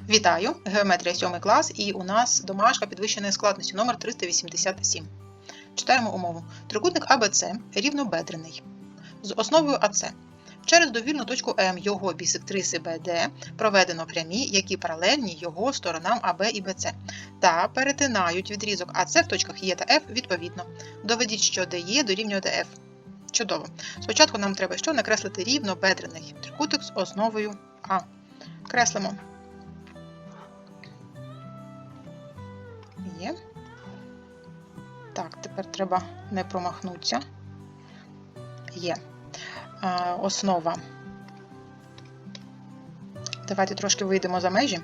Вітаю! Геометрія 7 клас і у нас домашка підвищеної складності номер 387. Читаємо умову. Трикутник АБЦ рівнобедрений. З основою АЦ. Через довільну точку М його бісектриси БД проведено прямі, які паралельні його сторонам АБ і БЦ, та перетинають відрізок АЦ в точках Е та Ф відповідно. Доведіть, що ДЕ дорівнює ДФ. Чудово. Спочатку нам треба що накреслити рівнобедрений трикутник з основою А. Креслимо. Є. Так, тепер треба не промахнутися. Є. Основа. Давайте трошки вийдемо за межі.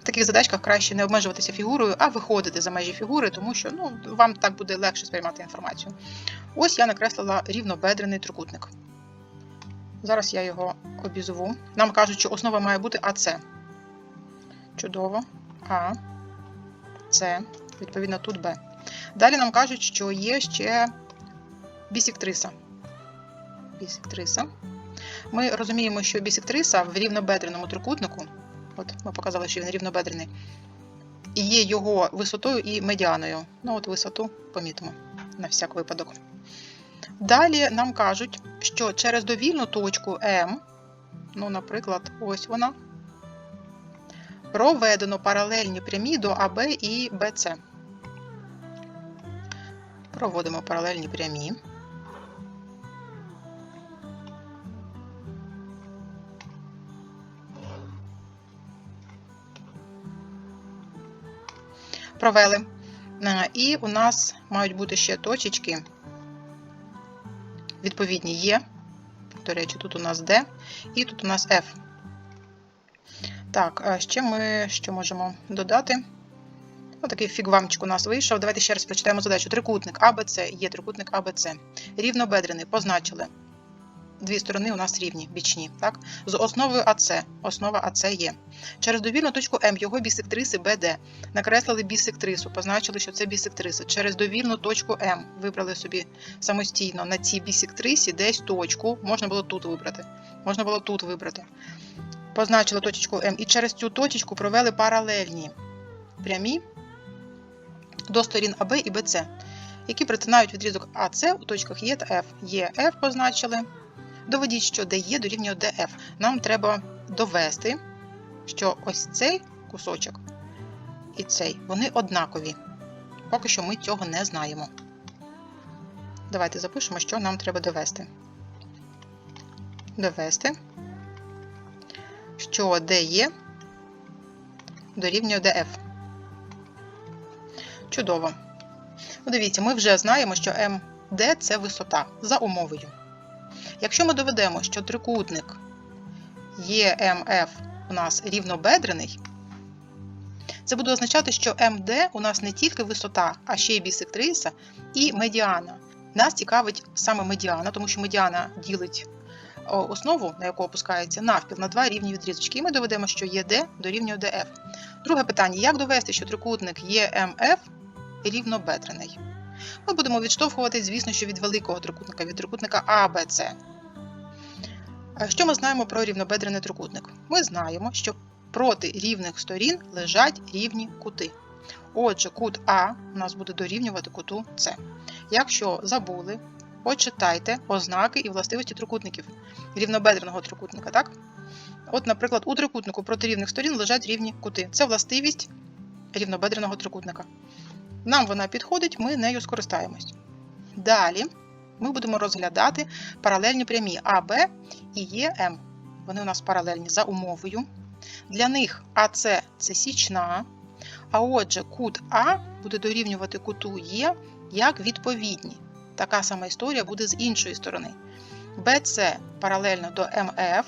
В таких задачках краще не обмежуватися фігурою, а виходити за межі фігури, тому що ну, вам так буде легше сприймати інформацію. Ось я накреслила рівнобедрений трикутник. Зараз я його обізву. Нам кажуть, що основа має бути АЦ. Чудово. А. С, відповідно, тут Б. Далі нам кажуть, що є ще бісектриса. Бісектриса. Ми розуміємо, що бісектриса в рівнобедреному трикутнику, от ми показали, що він рівнобедрений, і є його висотою і медіаною. Ну, от висоту помітимо на всяк випадок. Далі нам кажуть, що через довільну точку М, ну, наприклад, ось вона, проведено паралельні прямі до АБ і БЦ. Проводимо паралельні прямі. Провели. Е, І у нас мають бути ще точечки. Відповідні є. До речі, тут у нас D і тут у нас F. Так, а ще ми що можемо додати? Отакий фігвамчик у нас вийшов. Давайте ще раз прочитаємо задачу. Трикутник АБЦ є трикутник АБЦ. Рівнобедрений, позначили. Дві сторони у нас рівні, бічні. Так? З основою АЦ. Основа АЦ є. Через довільну точку М його бісектриси БД. Накреслили бісектрису, позначили, що це бісектриса. Через довільну точку М вибрали собі самостійно на цій бісектрисі десь точку. Можна було тут вибрати. Можна було тут вибрати. Позначили точку М і через цю точку провели паралельні прямі до сторін АБ і БЦ, які притинають відрізок АС у точках Е та Ф. Є Ф позначили. Доведіть, що ДЕ дорівнює ДФ. Нам треба довести, що ось цей кусочок і цей, вони однакові. Поки що ми цього не знаємо. Давайте запишемо, що нам треба довести. Довести, що ДЕ дорівнює ДФ. Чудово. Ну, Дивіться, ми вже знаємо, що МД це висота за умовою. Якщо ми доведемо, що трикутник ЕМФ у нас рівнобедрений, це буде означати, що МД у нас не тільки висота, а ще й бісектриса і медіана. Нас цікавить саме медіана, тому що медіана ділить основу, на яку опускається навпіл на два рівні відрізочки. І ми доведемо, що ЄД дорівнює ДФ. Друге питання: як довести, що трикутник ЕМФ рівнобедрений? Ми будемо відштовхуватись, звісно, що від великого трикутника, від трикутника АБЦ. Що ми знаємо про рівнобедрений трикутник? Ми знаємо, що проти рівних сторін лежать рівні кути. Отже, кут А у нас буде дорівнювати куту С. Якщо забули, почитайте ознаки і властивості трикутників рівнобедреного трикутника. так? От, наприклад, у трикутнику проти рівних сторін лежать рівні кути. Це властивість рівнобедреного трикутника. Нам вона підходить, ми нею скористаємось. Далі ми будемо розглядати паралельні прямі АБ і ЕМ. Вони у нас паралельні за умовою. Для них АС це січна. А отже, кут А буде дорівнювати куту Е як відповідні. Така сама історія буде з іншої сторони. БЦ паралельно до МФ.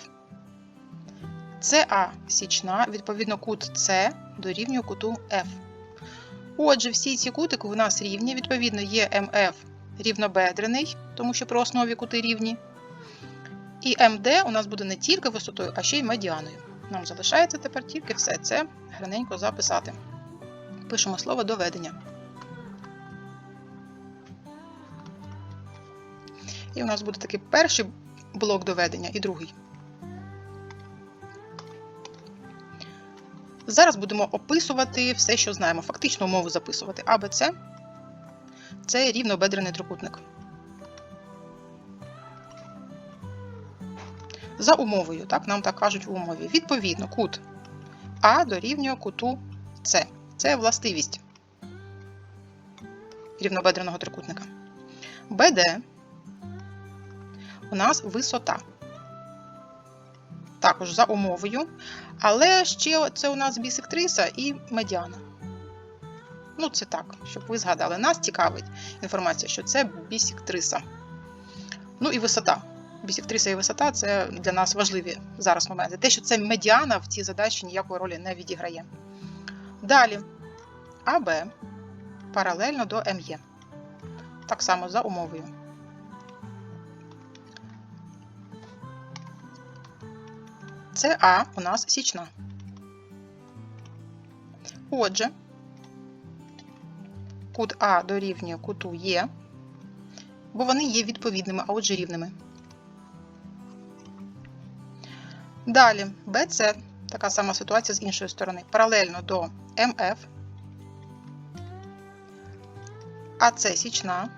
СА січна, відповідно, кут С дорівнює куту F. Отже, всі ці кутики у нас рівні, відповідно, є МФ рівнобедрений, тому що при основі кути рівні. І МД у нас буде не тільки висотою, а ще й медіаною. Нам залишається тепер тільки все це гарненько записати. Пишемо слово доведення. І у нас буде такий перший блок доведення і другий. Зараз будемо описувати все, що знаємо, фактично умову записувати. АБЦ це рівнобедрений трикутник. За умовою, так, нам так кажуть в умові. Відповідно, кут А дорівнює куту С. Це властивість рівнобедреного трикутника. БД у нас висота. Також за умовою. Але ще це у нас бісектриса і медіана. Ну, це так, щоб ви згадали. Нас цікавить інформація, що це бісектриса. Ну і висота. Бісектриса і висота це для нас важливі зараз моменти. Те, що це медіана в цій задачі ніякої ролі не відіграє. Далі АБ паралельно до МЄ. Так само за умовою. Це А у нас січна. Отже, кут А дорівнює куту Є, бо вони є відповідними, а отже рівними. Далі БЦ, така сама ситуація з іншої сторони, паралельно до МФ, АЦ січна.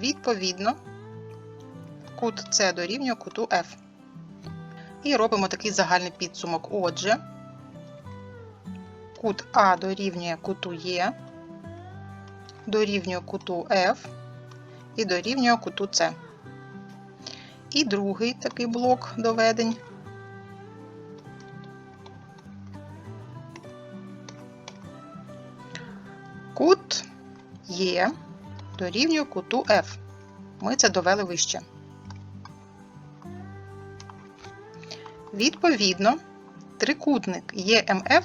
Відповідно, кут С дорівнює куту F. І робимо такий загальний підсумок. Отже, кут А дорівнює куту Е, дорівнює куту F і дорівнює куту С. І другий такий блок доведень. Кут Е дорівнює куту F. Ми це довели вище. Відповідно, трикутник ЕМФ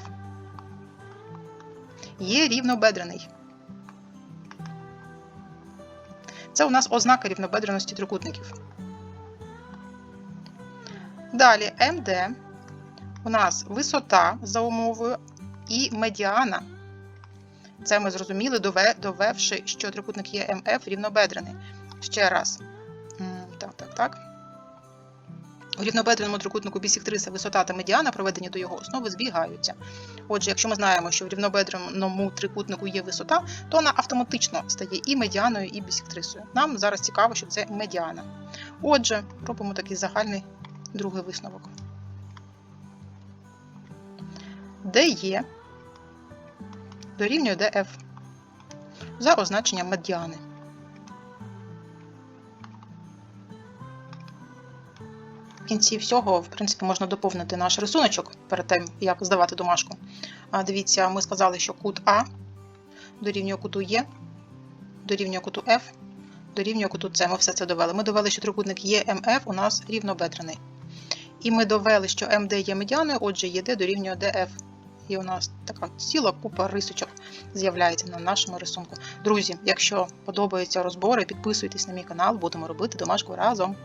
є рівнобедрений. Це у нас ознака рівнобедреності трикутників. Далі МД у нас висота за умовою і медіана. Це ми зрозуміли, довевши, що трикутник ЄМФ рівнобедрений. Ще раз. Так, так, так. У рівнобедреному трикутнику бісектриса висота та медіана, проведені до його основи, збігаються. Отже, якщо ми знаємо, що в рівнобедреному трикутнику є висота, то вона автоматично стає і медіаною, і бісектрисою. Нам зараз цікаво, що це медіана. Отже, робимо такий загальний другий висновок. ДЕ дорівнює ДФ за означенням медіани. В кінці всього, в принципі, можна доповнити наш рисуночок перед тим, як здавати домашку. Дивіться, ми сказали, що кут А дорівнює куту Е, дорівнює куту F, дорівнює куту С. Ми все це довели. Ми довели, що трикутник ЕМФ у нас рівнобедрений. І ми довели, що МД є медіаною, отже, ЄД дорівнює ДФ. І у нас така ціла купа рисочок з'являється на нашому рисунку. Друзі, якщо подобаються розбори, підписуйтесь на мій канал, будемо робити домашку разом.